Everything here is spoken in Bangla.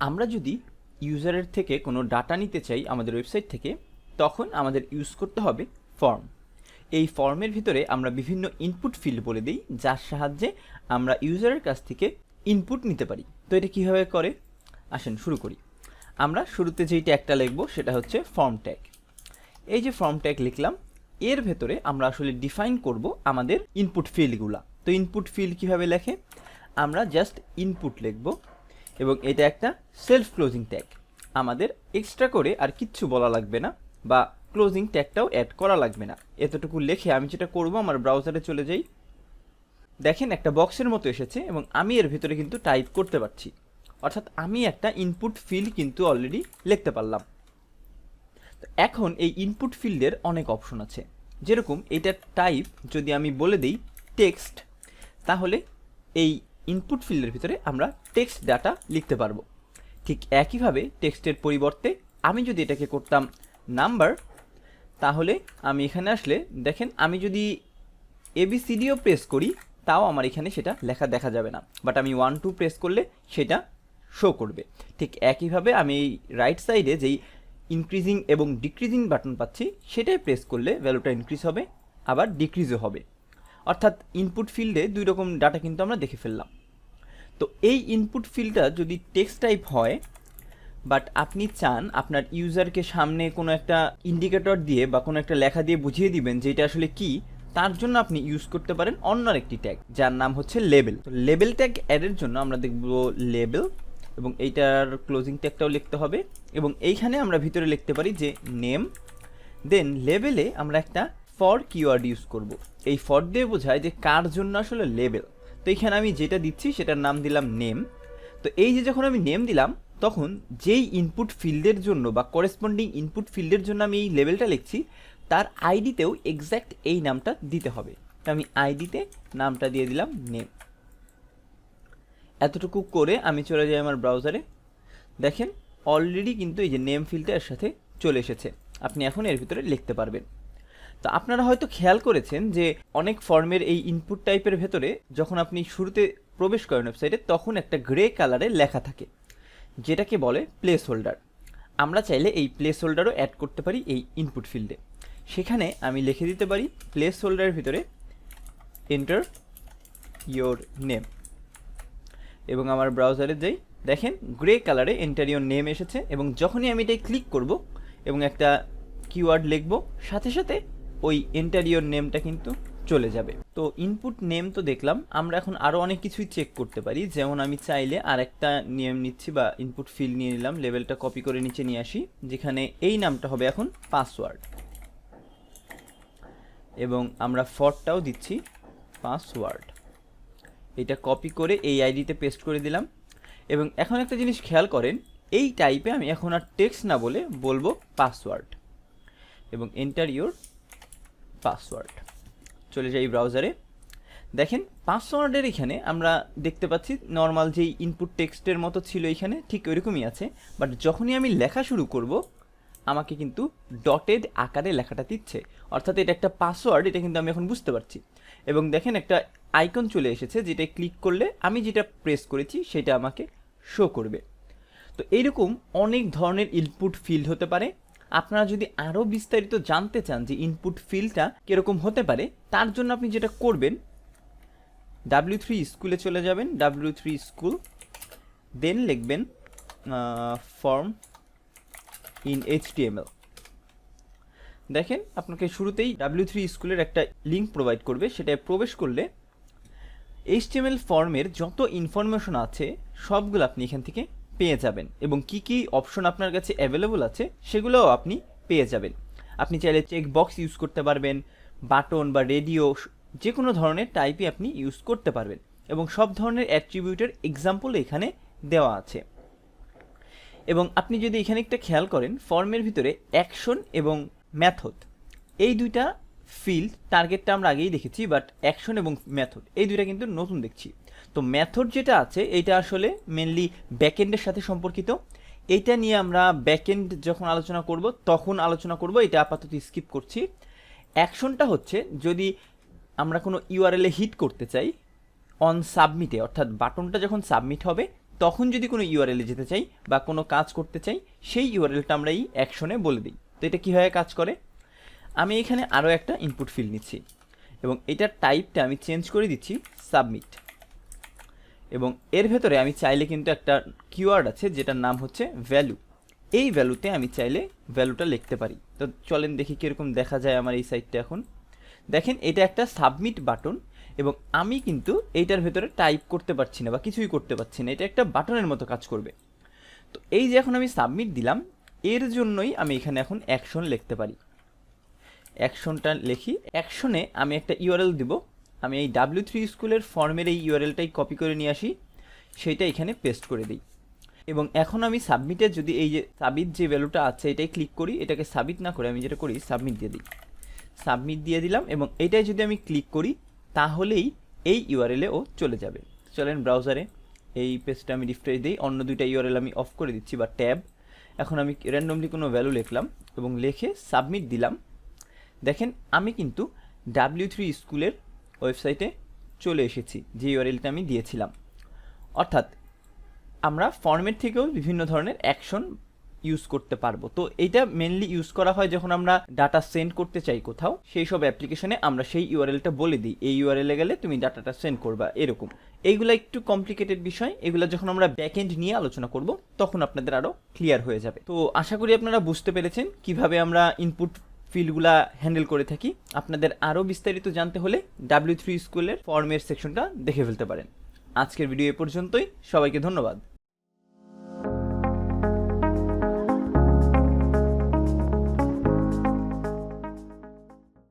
আমরা যদি ইউজারের থেকে কোনো ডাটা নিতে চাই আমাদের ওয়েবসাইট থেকে, তখন আমাদের ইউজ করতে হবে ফর্ম। এই ফর্মের ভিতরে আমরা বিভিন্ন ইনপুট ফিল্ড বলে দিই, যার সাহায্যে আমরা ইউজারের কাছ থেকে ইনপুট নিতে পারি। তো এটা কীভাবে করে? আসেন, শুরু করি। আমরা শুরুতে যেই ট্যাগটা লিখব, সেটা হচ্ছে ফর্ম ট্যাগ। এই যে ফর্ম ট্যাগ লিখলাম, এর ভেতরে আমরা আসলে ডিফাইন করব আমাদের ইনপুট ফিল্ডগুলা। তো ইনপুট ফিল্ড কীভাবে লেখে? আমরা জাস্ট ইনপুট লিখব। এবং এটা একটা সেলফ ক্লোজিং ট্যাগ আমাদের এক্সট্রা করে আর কিচ্ছু বলা লাগবে না বা ক্লোজিং ট্যাগটাও অ্যাড করা লাগবে না। এতটুকু লেখে আমি যেটা করব, আমার ব্রাউজারে চলে যাই। দেখেন একটা বক্সের মতো এসেছে এবং আমি এর ভিতরে কিন্তু টাইপ করতে পারছি। অর্থাৎ আমি একটা ইনপুট ফিল্ড কিন্তু অলরেডি লিখতে পারলাম। এখন এই ইনপুট ফিল্ডের অনেক অপশন আছে। যেরকম এটার টাইপ যদি আমি বলে দিই টেক্সট তাহলে এই ইনপুট ফিল্ডের ভিতরে আমরা টেক্সট ডাটা লিখতে পারব। ঠিক একইভাবে টেক্সটের পরিবর্তে আমি যদি এটাকে করতাম নাম্বার তাহলে আমি এখানে আসলে, দেখেন আমি যদি এবিসিডিও প্রেস করি, তাও আমার এখানে সেটা লেখা দেখা যাবে না। বাট আমি ওয়ান টু প্রেস করলে সেটা শো করবে। ঠিক একইভাবে আমি এই রাইট সাইডে যেই ইনক্রিজিং এবং ডিক্রিজিং বাটন পাচ্ছি, সেটাই প্রেস করলে ভ্যালুটা ইনক্রিজ হবে, আবার ডিক্রিজও হবে। অর্থাৎ ইনপুট ফিল্ডে দুই রকম ডাটা কিন্তু আমরা দেখে ফেললাম। তো এই ইনপুট ফিল্ডটা যদি টেক্সট টাইপ হয় বাট আপনি চান আপনার ইউজারকে সামনে কোনো একটা ইন্ডিকেটর দিয়ে বা কোনো একটা লেখা দিয়ে বুঝিয়ে দিবেন যে এটা আসলে কি, তার জন্য আপনি ইউজ করতে পারেন অন্য একটি ট্যাগ যার নাম হচ্ছে লেবেল তো লেবেল ট্যাগ অ্যাডের জন্য আমরা দেখব লেবেল এবং এইটার ক্লোজিং ট্যাগটাও লিখতে হবে, এবং এইখানে আমরা ভিতরে লিখতে পারি যে নেম দেন লেবেলে আমরা একটা ফর কিওয়ার্ড ইউজ করব। এই ফর দিয়ে বোঝায় যে কার জন্য আসলে লেবেল তো এখানে আমি যেটা দিচ্ছি, সেটার নাম দিলাম নেম তো এই যে যখন আমি নেম দিলাম, তখন যেই ইনপুট ফিল্ডের জন্য বা করেসপন্ডিং ইনপুট ফিল্ডের জন্য আমি এই লেভেলটা লিখছি, তার আইডিতেও এক্স্যাক্ট এই নামটা দিতে হবে। তো আমি আইডিতে নামটা দিয়ে দিলাম নেম এতটুকু করে আমি চলে যাই আমার ব্রাউজারে দেখেন অলরেডি কিন্তু এই যে নেম ফিল্ডটা এর সাথে চলে এসেছে। আপনি এখন এর ভিতরে লিখতে পারবেন। তো আপনারা হয়তো খেয়াল করেছেন যে অনেক ফর্মের এই ইনপুট টাইপের ভেতরে যখন আপনি শুরুতে প্রবেশ করেন ওয়েবসাইটে তখন একটা গ্রে কালারে লেখা থাকে, যেটাকে বলে প্লেস হোল্ডার আমরা চাইলে এই প্লেস হোল্ডারও অ্যাড করতে পারি এই ইনপুট ফিল্ডে সেখানে আমি লিখে দিতে পারি প্লেস হোল্ডারের ভিতরে এন্টার ইয়োর নেম এবং আমার ব্রাউজারে যাই, দেখেন গ্রে কালারে এন্টার ইয়োর নেম এসেছে, এবং যখনই আমি এটাই ক্লিক করব এবং একটা কিওয়ার্ড লিখব, সাথে সাথে ওই এন্টার ইয়োর নেমটা কিন্তু চলে যাবে। তো ইনপুট নেম তো দেখলাম, আমরা এখন আরও অনেক কিছুই চেক করতে পারি। যেমন আমি চাইলে আরেকটা নিয়ম নিচ্ছি বা ইনপুট ফিল নিয়ে নিলাম লেভেলটা কপি করে নিচে নিয়ে আসি, যেখানে এই নামটা হবে এখন পাসওয়ার্ড এবং আমরা ফরটাও দিচ্ছি পাসওয়ার্ড এটা কপি করে এই আইডিতে পেস্ট করে দিলাম। এবং এখন একটা জিনিস খেয়াল করেন, এই টাইপে আমি এখন আর টেক্সট না বলে বলব পাসওয়ার্ড এবং এন্টার ইউর পাসওয়ার্ড। চলে যাই ব্রাউজারে। দেখেন, পাসওয়ার্ডের এখানে আমরা দেখতে পাচ্ছি, নর্মাল যেই ইনপুট টেক্সটের মতো ছিল এখানে, ঠিক ওইরকমই আছে। বাট যখনই আমি লেখা শুরু করব, আমাকে কিন্তু ডটেড আকারে লেখাটা দিচ্ছে। অর্থাৎ এটা একটা পাসওয়ার্ড, এটা কিন্তু আমি এখন বুঝতে পারছি। এবং দেখেন, একটা আইকন চলে এসেছে, যেটা ক্লিক করলে আমি যেটা প্রেস করেছি, সেটা আমাকে শো করবে। তো এইরকম অনেক ধরনের ইনপুট ফিল্ড হতে পারে। আপনারা যদি আরও বিস্তারিত জানতে চান যে ইনপুট ফিলটা কীরকম হতে পারে, তার জন্য আপনি যেটা করবেন ডাব্লিউ থ্রি স্কুলে চলে যাবেন ডাব্লিউ থ্রি স্কুল দেন লিখবেন ফর্ম ইন এইচটিএমএল দেখেন, আপনাকে শুরুতেই ডাব্লিউ থ্রি স্কুলের একটা লিঙ্ক প্রোভাইড করবে, সেটায় প্রবেশ করলে এইচটিএমএল ফর্মের যত ইনফরমেশন আছে, সবগুলো আপনি এখান থেকে পেয়ে যাবেন এবং কি কি অপশন আপনার কাছে অ্যাভেলেবল আছে সেগুলোও আপনি পেয়ে যাবেন। আপনি চাইলে চেক বক্স ইউজ করতে পারবেন বাটন বা রেডিও যে কোনো ধরনের টাইপই আপনি ইউজ করতে পারবেন এবং সব ধরনের অ্যাট্রিবিউটের এক্সাম্পল এখানে দেওয়া আছে। এবং আপনি যদি এখানে একটা খেয়াল করেন ফর্মের ভিতরে অ্যাকশন এবং ম্যাথড এই দুইটা ফিল্ড টার্গেটটা আমরা আগেই দেখেছি বাট অ্যাকশন এবং মেথড এই দুইটা কিন্তু নতুন দেখছি। তো মেথড যেটা আছে, এইটা আসলে মেনলি ব্যাকএন্ডের সাথে সম্পর্কিত। এইটা নিয়ে আমরা ব্যাকএন্ড যখন আলোচনা করব, তখন আলোচনা করব, এটা আপাতত স্কিপ করছি। অ্যাকশনটা হচ্ছে, যদি আমরা কোনো ইউআরএলে হিট করতে চাই অন সাবমিটে অর্থাৎ বাটনটা যখন সাবমিট হবে, তখন যদি কোনো ইউআরএলে যেতে চাই বা কোনো কাজ করতে চাই, সেই ইউআরএলটা আমরা এই অ্যাকশনে বলে দিই। তো এটা কীভাবে কাজ করে? আমি এখানে আরও একটা ইনপুট ফিল্ড নিচ্ছি এবং এটার টাইপটা আমি চেঞ্জ করে দিচ্ছি সাবমিট এবং এর ভেতরে আমি চাইলে কিন্তু একটা কিওয়ার্ড আছে যেটার নাম হচ্ছে ভ্যালু এই ভ্যালুতে আমি চাইলে ভ্যালুটা লিখতে পারি। তো চলেন দেখি কীরকম দেখা যায় আমার এই সাইটটা এখন। দেখেন, এটা একটা সাবমিট বাটন এবং আমি কিন্তু এইটার ভেতরে টাইপ করতে পারছি না বা কিছুই করতে পারছি না। এটা একটা বাটনের মতো কাজ করবে। তো এই যে এখন আমি সাবমিট দিলাম, এর জন্যই আমি এখানে এখন অ্যাকশন লিখতে পারি। অ্যাকশনটা লিখি। অ্যাকশনে আমি একটা ইউআরএল দিব। আমি এই ডাব্লিউ থ্রি স্কুলের ফর্মের এই ইউআরএলটাই কপি করে নিয়ে আসি। সেইটা এখানে পেস্ট করে দিই। এবং এখন আমি সাবমিটে যদি এই যে সাবমিট যে ভ্যালুটা আছে, এটাই ক্লিক করি, এটাকে সাবমিট না করে আমি যেটা করি সাবমিট দিয়ে দিই। সাবমিট দিয়ে দিলাম এবং এটাই যদি আমি ক্লিক করি, তাহলেই এই ইউআরএলে ও চলে যাবে। চলেন ব্রাউজারে এই পেজটা আমি রিফ্রেশ দিই। অন্য দুইটা ইউআরএল আমি অফ করে দিচ্ছি বা ট্যাব এখন আমি র্যান্ডমলি কোনো ভ্যালু লিখলাম এবং লিখে সাবমিট দিলাম। দেখেন, আমি কিন্তু ডাব্লিউ থ্রি স্কুলের ওয়েবসাইটে চলে এসেছি, যে ইউআরএলটা আমি দিয়েছিলাম। অর্থাৎ, আমরা ফর্মেট থেকেও বিভিন্ন ধরনের অ্যাকশন ইউজ করতে পারব। তো এটা মেনলি ইউজ করা হয় যখন আমরা ডাটা সেন্ড করতে চাই কোথাও, সেই সব অ্যাপ্লিকেশনে আমরা সেই ইউআরএলটা বলে দিই। এই ইউআরএলে গেলে তুমি ডাটাটা সেন্ড করবা, এরকম। এইগুলো একটু কমপ্লিকেটেড বিষয়। এগুলো যখন আমরা ব্যাকএন্ড নিয়ে আলোচনা করব, তখন আপনাদের আরও ক্লিয়ার হয়ে যাবে। তো আশা করি আপনারা বুঝতে পেরেছেন কীভাবে আমরা ইনপুট ফিল্ডগুলা হ্যান্ডেল করে থাকি। আপনাদের আরও বিস্তারিত জানতে হলে ডাব্লিউ থ্রি স্কুলের ফর্মের সেকশনটা দেখে ফেলতে পারেন। আজকের ভিডিও এ পর্যন্তই। সবাইকে ধন্যবাদ।